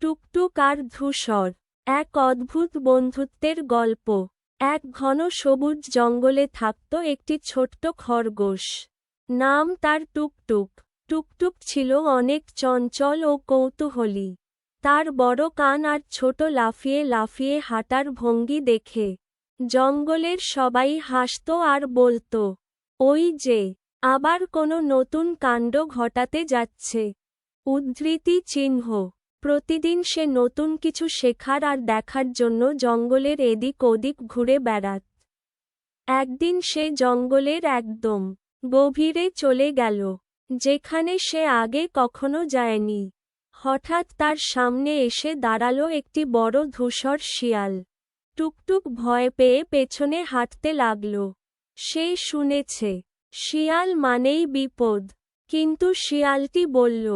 টুকটুক আর ধূসর, এক অদ্ভুত বন্ধুত্বের গল্প। এক ঘন সবুজ জঙ্গলে থাকত একটি ছোট্ট খরগোশ। নাম তার টুকটুক। টুকটুক ছিল অনেক চঞ্চল ও কৌতূহলী। তার বড় কান আর ছোট লাফিয়ে লাফিয়ে হাঁটার ভঙ্গি দেখে। জঙ্গলের সবাই হাসত আর বলত, ওই যে, আবার কোনো নতুন কাণ্ড ঘটাতে যাচ্ছে। উদ্ধৃতি চিহ্ন। প্রতিদিন সে নতুন কিছু শেখার আর দেখার জন্য জঙ্গলের এদিক ওদিক ঘুরে বেড়াত। একদিন সে জঙ্গলের একদম গভীরে চলে গেল, যেখানে সে আগে কখনো যায়নি। হঠাৎ তার সামনে এসে দাঁড়াল একটি বড় ধূসর শিয়াল। টুকটুক ভয় পেয়ে পেছনে হাঁটতে লাগল। সে শুনেছে, শিয়াল মানেই বিপদ। কিন্তু শিয়ালটি বলল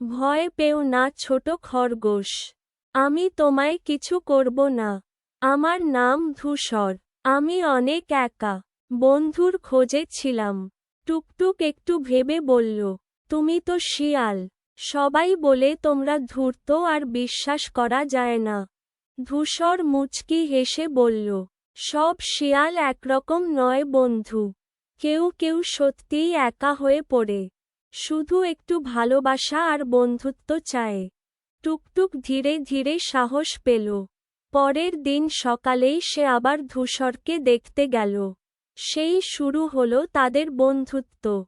ভয় পেও না, ছোট খরগোশ। আমি তোমায় কিছু করব না। আমার নাম ধূসর। আমি অনেক একা। বন্ধুর খোঁজে ছিলাম। টুকটুক একটু ভেবে বলল, তুমি তো শিয়াল। সবাই বলে তোমরা ধূর্ত আর বিশ্বাস করা যায় না। ধূসর মুচকি হেসে বলল, সব শিয়াল একরকম নয় বন্ধু। কেউ কেউ সত্যিই একা হয়ে পড়ে। শুধু একটু ভালোবাসা আর বন্ধুত্ব চায়। টুকটুক ধীরে ধীরে সাহস পেল। পরের দিন সকালেই সে আবার ধূসরকে দেখতে গেল। সেই শুরু হল তাদের বন্ধুত্ব।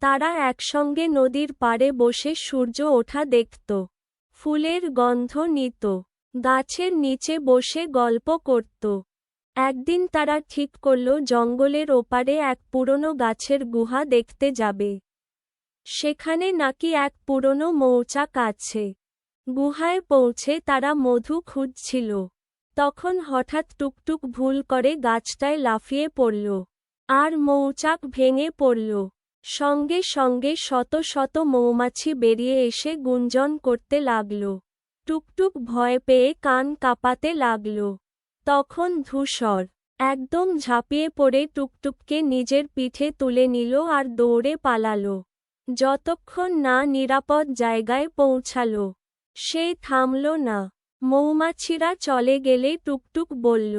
তারা একসঙ্গে নদীর পাড়ে বসে সূর্য ওঠা দেখত। ফুলের গন্ধ নিত। গাছের নিচে বসে গল্প করত। একদিন তারা ঠিক করল, জঙ্গলের ওপারে এক পুরনো গাছের গুহা দেখতে যাবে। সেখানে নাকি এক পুরনো মৌচাক আছে। গুহায় পৌঁছে তারা মধু খুঁজছিল। তখন হঠাৎ টুকটুক ভুল করে গাছটায় লাফিয়ে পড়ল। আর মৌচাক ভেঙে পড়ল। সঙ্গে সঙ্গে শত শত মৌমাছি বেরিয়ে এসে গুঞ্জন করতে লাগল। টুকটুক ভয় পেয়ে কান কাঁপাতে লাগল। তখন ধূসর একদম ঝাঁপিয়ে পড়ে টুকটুককে নিজের পিঠে তুলে নিল আর দৌড়ে পালালো। যতক্ষণ না নিরাপদ জায়গায় পৌঁছালো, সে থামল না। মৌমাছিরা চলে গেলে টুকটুক বলল,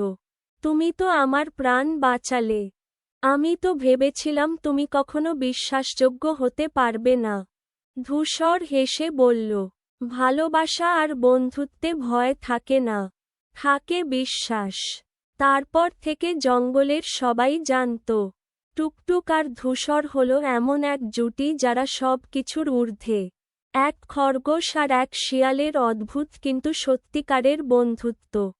তুমি তো আমার প্রাণ বাঁচালে। আমি তো ভেবেছিলাম তুমি কখনো বিশ্বাসযোগ্য হতে পারবে না। ধূসর হেসে বলল, ভালোবাসা আর বন্ধুত্বে ভয় থাকে না, থাকে বিশ্বাস। তারপর থেকে জঙ্গলের সবাই জানত টুকটুক আর ধূসর হল এমন এক জুটি যারা সব কিছুর ঊর্ধ্বে। এক খরগোশ আর এক শিয়ালের অদ্ভুত কিন্তু সত্যিকারের বন্ধুত্ব।